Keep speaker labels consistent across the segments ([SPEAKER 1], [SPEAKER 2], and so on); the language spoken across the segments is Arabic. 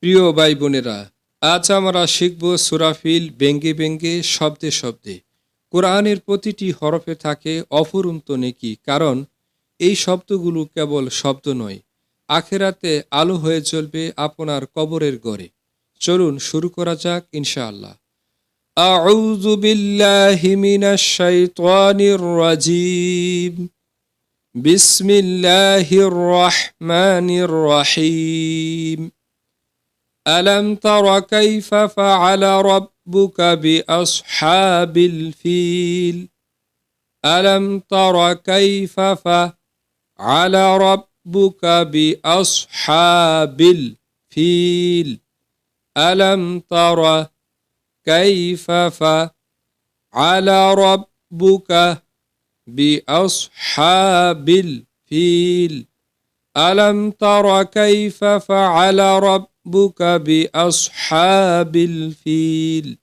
[SPEAKER 1] প্রিয় ভাই বোনেরা আজ আমরা শিখব সুরাফিল বেঙ্গে বেঙ্গে শব্দে শব্দে কোরআনের প্রতিটি হরফে থাকে অফুরন্ত নেকি কারণ এই শব্দগুলো কেবল শব্দ নয় আখেরাতে আলো হয়ে চলবে আপনার কবরের গড়ে চলুন শুরু করা যাক ইনশাআল্লাহ বিসমিল্লাহ بالله من ألم تر كيف فعل ربك بأصحاب الفيل ألم تر كيف فعل ربك بأصحاب الفيل ألم تر كيف فعل ربك بأصحاب الفيل ألم تر كيف فعل ربك ربك بأصحاب الفيل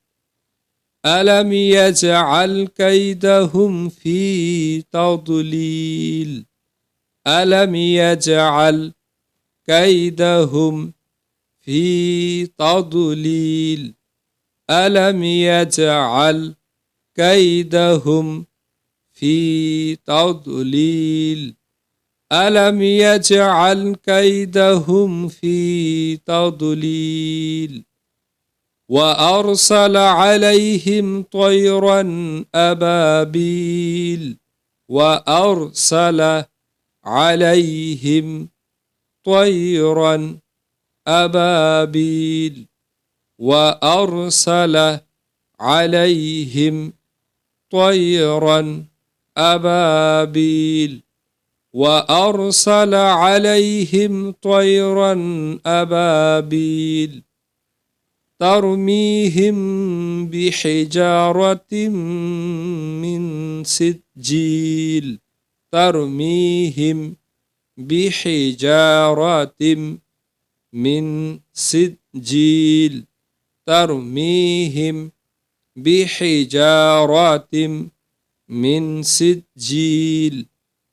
[SPEAKER 1] ألم يجعل كيدهم في تضليل ألم يجعل كيدهم في تضليل ألم يجعل كيدهم في تضليل ألم يجعل كيدهم في تضليل وأرسل عليهم طيرا أبابيل وأرسل عليهم طيرا أبابيل وأرسل عليهم طيرا أبابيل وأرسل عليهم طيرا أبابيل ترميهم بحجارة من سجيل ترميهم بحجارة من سجيل ترميهم بحجارة من سجيل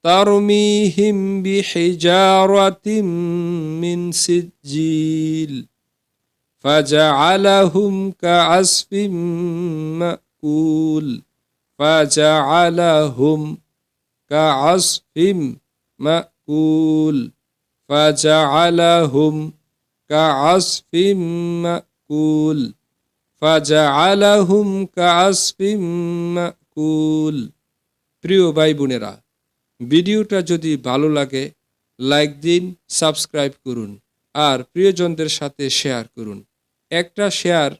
[SPEAKER 1] তারমিহিম বিহিজারাতিম মিন সিজিল فجعلهم كعصف مأكول فجعلهم كعصف مأكول فجعلهم كعصف مأكول فجعلهم كعصف مأكول প্রিয় ভাই বোনেরা ভিডিওটা যদি ভালো লাগে লাইক দিন সাবস্ক্রাইব করুন আর প্রিয়জনদের সাথে শেয়ার করুন একটা শেয়ার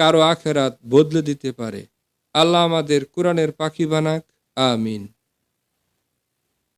[SPEAKER 1] কারো আখেরাত বদলে দিতে পারে আল্লাহ আমাদের কোরআনের পাখি বানাক আমিন